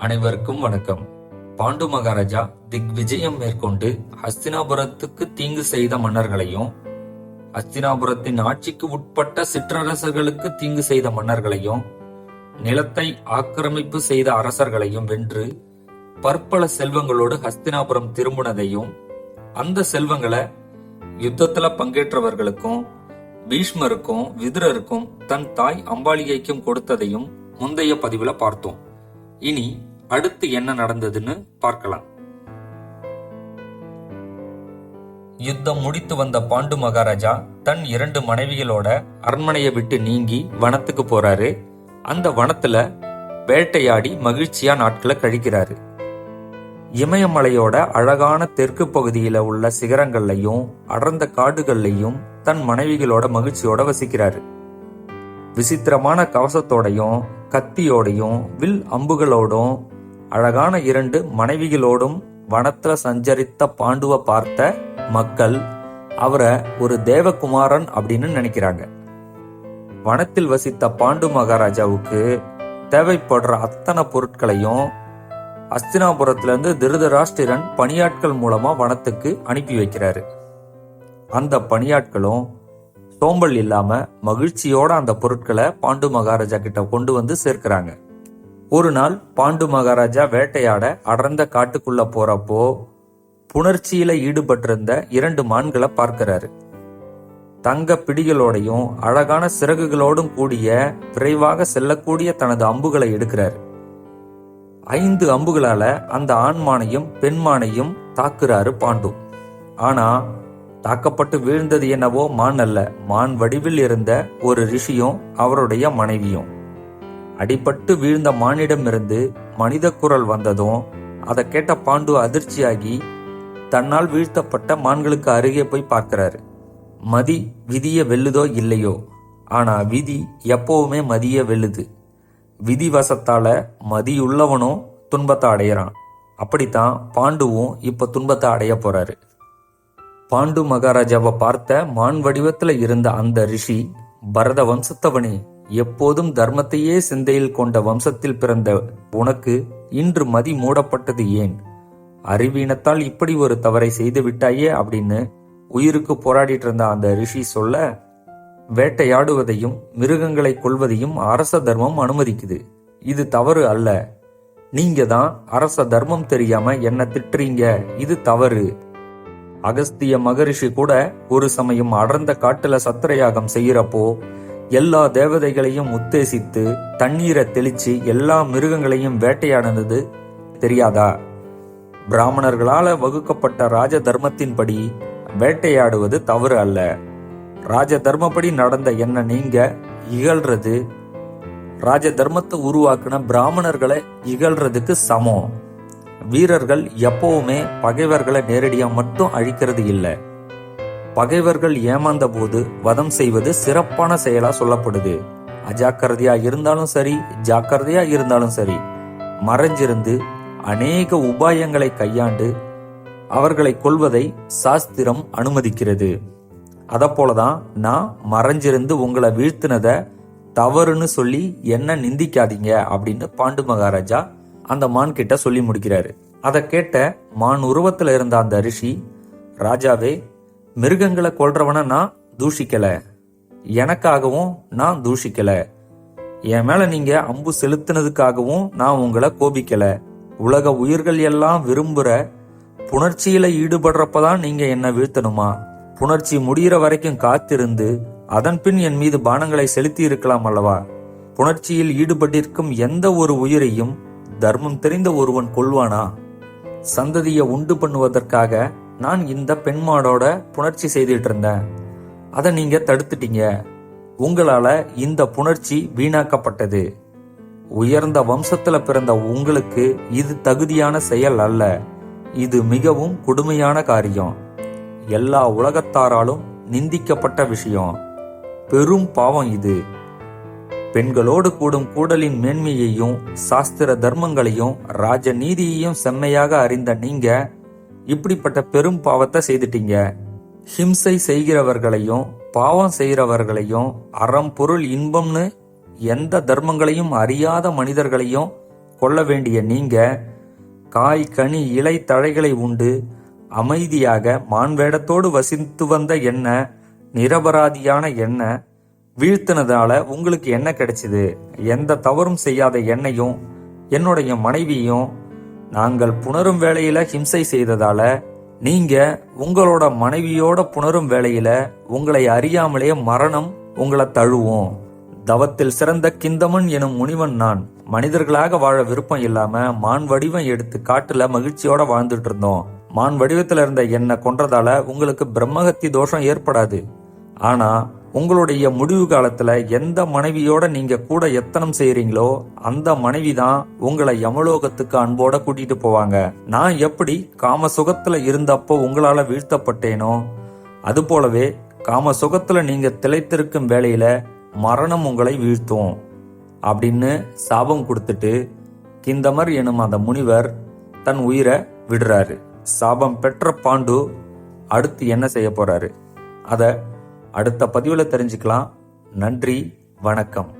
அனைவருக்கும் வணக்கம். பாண்டு மகாராஜா திக் விஜயம் மேற்கொண்டு ஹஸ்தினாபுரத்துக்கு தீங்கு செய்த மன்னர்களையும் ஹஸ்தினாபுரத்தின் ஆட்சிக்கு உட்பட்ட சிற்றரசர்களுக்கு தீங்கு செய்த மன்னர்களையும் நிலத்தை ஆக்கிரமிப்பு செய்த அரசர்களையும் வென்று பற்பல செல்வங்களோடு ஹஸ்தினாபுரம் திரும்பினதையும் அந்த செல்வங்களை யுத்தத்துல பங்கேற்றவர்களுக்கும் பீஷ்மருக்கும் விதுரருக்கும் தன் தாய் அம்பாலிகைக்கும் கொடுத்ததையும் முந்தைய பதிவுல பார்த்தோம். இனி அடுத்து என்ன நடந்ததுன்னு பார்க்கலாம். யுத்தம் முடித்து வந்த பாண்டு மகாராஜா தன் இரண்டு மனைவிகளோட அரண்மனையை விட்டு நீங்கி வனத்துக்கு போறாரு. அந்த வனத்துல வேட்டையாடி மகிழ்ச்சியா நாட்களை கழிக்கிறாரு. இமயமலையோட அழகான தெற்கு பகுதியில உள்ள சிகரங்கள்லையும் அடர்ந்த காடுகள்லையும் தன் மனைவிகளோட மகிழ்ச்சியோட வசிக்கிறாரு. விசித்திரமான கவசத்தோடையும் கத்தியோடையும் வில் அம்புகளோடும் அழகான இரண்டு மனைவிகளோடும் வனத்துல சஞ்சரித்த பாண்டுவ பார்த்த மக்கள் அவரை ஒரு தேவகுமாரன் அப்படின்னு நினைக்கிறாங்க. வனத்தில் வசித்த பாண்டு மகாராஜாவுக்கு தேவைப்படுற அத்தனை பொருட்களையும் அஸ்தினாபுரத்திலிருந்து திருதராஷ்டிரன் பணியாட்கள் மூலமா வனத்துக்கு அனுப்பி வைக்கிறாரு. அந்த பணியாட்களும் சோம்பல் இல்லாம மகிழ்ச்சியோட அந்த பொருட்களை பாண்டு மகாராஜா கிட்ட கொண்டு வந்து சேர்க்கிறாங்க. ஒரு நாள் பாண்டு மகாராஜா வேட்டையாட அடர்ந்த காட்டுக்குள்ள போறப்போ புணர்ச்சியில ஈடுபட்டிருந்த இரண்டு மான்களை பார்க்கிறாரு. தங்க பிடிகளோடையும் அழகான சிறகுகளோடும் கூடிய விரைவாக செல்லக்கூடிய தனது அம்புகளை எடுக்கிறார். ஐந்து அம்புகளால அந்த ஆண்மானையும் பெண்மானையும் தாக்குறாரு பாண்டு. ஆனா தாக்கப்பட்டு வீழ்ந்தது என்னவோ மான் அல்ல மான் வடிவில் இருந்த ஒரு ரிஷியும் அவருடைய மனைவியும். அடிபட்டு வீழ்ந்த மானிடமிருந்து மனித குரல் வந்ததும் அதை கேட்ட பாண்டு அதிர்ச்சியாகி தன்னால் வீழ்த்தப்பட்ட மான்களுக்கு அருகே போய் பார்க்கிறாரு. மதி விதிய வெல்லுதோ இல்லையோ? ஆனா விதி எப்பவுமே மதிய வெல்லுது. விதி வசத்தால மதியுள்ளவனும் துன்பத்தை அடையிறான். அப்படித்தான் பாண்டுவும் இப்ப துன்பத்தை அடைய போறாரு. பாண்டு மகாராஜாவை பார்த்த மான் வடிவத்துல இருந்த அந்த ரிஷி பரத வம்சத்தவனே எப்போதும் தர்மத்தையே சிந்தையில் கொண்ட வம்சத்தில் பிறந்த உனக்கு இன்று மதி மூடப்பட்டது ஏன்? அறிவீனத்தால் இப்படி ஒரு தவறை செய்து விட்டாயே அப்படின்னு உயிருக்கு போராடிட்டு இருந்த அந்த ரிஷி சொல்ல வேட்டையாடுவதையும் மிருகங்களை கொள்வதையும் அரச தர்மம் அனுமதிக்குது. இது தவறு அல்ல. நீங்க தான் அரச தர்மம் தெரியாம என்ன திட்டுறீங்க. இது தவறு. அகஸ்திய மகரிஷி கூட ஒரு சமயம் அடர்ந்த காட்டுல சத்திரயாகம் செய்யறப்போ எல்லா தேவதைகளையும் உத்தேசித்து தண்ணீரை தெளிச்சு எல்லா மிருகங்களையும் வேட்டையாடினது தெரியாதா? பிராமணர்களால வகுக்கப்பட்ட ராஜ தர்மத்தின்படி வேட்டையாடுவது தவறு அல்ல. ராஜ தர்மப்படி நடந்த என்ன நீங்க இகழ்றது? ராஜ தர்மத்தை உருவாக்குன பிராமணர்களை இகழ்றதுக்கு சமம். வீரர்கள் எப்பவுமே பகைவர்களை நேரடியாக மட்டும் அழிக்கிறது இல்லை. பகைவர்கள் ஏமாந்த போது வதம் செய்வது சிறப்பான செயலா சொல்லப்படுது. அஜாக்கிரதையா இருந்தாலும் சரி ஜாக்கிரதையா இருந்தாலும் சரி மறைஞ்சிருந்து அநேக உபாயங்களை கையாண்டு அவர்களை கொல்வதை சாஸ்திரம் அனுமதிக்கிறது. அதை போலதான் நான் மறைஞ்சிருந்து உங்களை வீழ்த்தினத தவறுன்னு சொல்லி என்ன நிந்திக்காதீங்க அப்படின்னு பாண்டு மகாராஜா அந்த மான் கிட்ட சொல்லி முடிக்கிறாரு. அதை கேட்ட மான் உருவத்துல இருந்த அந்த ரிஷி ராஜாவே மிருகங்களை கொல்றவன நான் தூஷிக்கல. எனக்காகவும் நான் தூஷிக்கல. என் மேல நீங்க அம்பு செலுத்தினதுக்காகவும் நான் உங்களை கோபிக்கல. உலக உயிர்கள் எல்லாம் விரும்புற புணர்ச்சியில ஈடுபடுறப்பதான் நீங்க என்ன வீழ்த்தணுமா? புணர்ச்சி முடிகிற வரைக்கும் காத்திருந்து அதன் பின் என் மீது பானங்களை செலுத்தி இருக்கலாம் அல்லவா? புணர்ச்சியில் ஈடுபட்டிருக்கும் எந்த ஒரு உயிரையும் தர்மம் தெரிந்த ஒருவன் கொள்வானா சந்ததியை உண்டு பண்ணுவதற்காக நான் இந்த பெண்மாடோட புணர்ச்சி செய்துட்டு இருந்தேன் அதை நீங்க தடுத்துட்டீங்க. உங்களால இந்த புணர்ச்சி வீணாக்கப்பட்டது. உயர்ந்த வம்சத்துல பிறந்த உங்களுக்கு இது தகுதியான செயல் அல்ல. இது மிகவும் கொடுமையான காரியம். எல்லா உலகத்தாராலும் நிந்திக்கப்பட்ட விஷயம். பெரும் பாவம் இது. பெண்களோடு கூடும் கூடலின் மேன்மையையும் சாஸ்திர தர்மங்களையும் ராஜ நீதியையும் செம்மையாக அறிந்த நீங்க இப்படிப்பட்ட பெரும் பாவத்தை செய்துட்டீங்க. ஹிம்சை செய்கிறவர்களையும் பாவம் செய்கிறவர்களையும் அறம் பொருள் இன்பம்னு எந்த தர்மங்களையும் அறியாத மனிதர்களையும் கொள்ள வேண்டிய நீங்க காய் கனி இலை தழைகளை உண்டு அமைதியாக மான்வேடத்தோடு வசித்து வந்த என்ன நிரபராதியான என்ன வீழ்த்தினதால உங்களுக்கு என்ன கிடைச்சிது எந்த தவறும் செய்யாத என்னையும் என்னுடைய மனைவியும் நாங்கள் புணரும் வேளையில ஹிம்சை செய்ததால நீங்க உங்களோட மனைவியோட புணரும் வேளையில உங்களை அறியாமலே மரணம் உங்களை தழுவோம். தவத்தில் சிறந்த கிந்தமன் எனும் முனிவன் நான். மனிதர்களாக வாழ விருப்பம் இல்லாம மான் வடிவம் எடுத்து காட்டுல மகிழ்ச்சியோட வாழ்ந்துட்டு இருந்தோம். மான் வடிவத்துல இருந்த என்னை கொன்றதால உங்களுக்கு பிரம்மகத்தி தோஷம் ஏற்படாது. ஆனா உங்களுடைய முடிவு காலத்துல எந்த மனைவியோட நீங்க கூட எத்தனம் செய்யறீங்களோ அந்த மனைவி தான் உங்களை யமலோகத்துக்கு அன்போட கூட்டிட்டு போவாங்க. நான் எப்படி காம சுகத்துல இருந்தப்போ உங்களால வீழ்த்தப்பட்டேனோ அது போலவே காம சுகத்துல நீங்க திளைத்திருக்கும் வேலையில மரணம் உங்களை வீழ்த்தும் அப்படின்னு சாபம் கொடுத்துட்டு கிந்தமர் எனும் அந்த முனிவர் தன் உயிரை விடுறாரு. சாபம் பெற்ற பாண்டு அடுத்து என்ன செய்ய போறாரு? அதை அடுத்த பதிவில் தெரிஞ்சுக்கலாம். நன்றி வணக்கம்.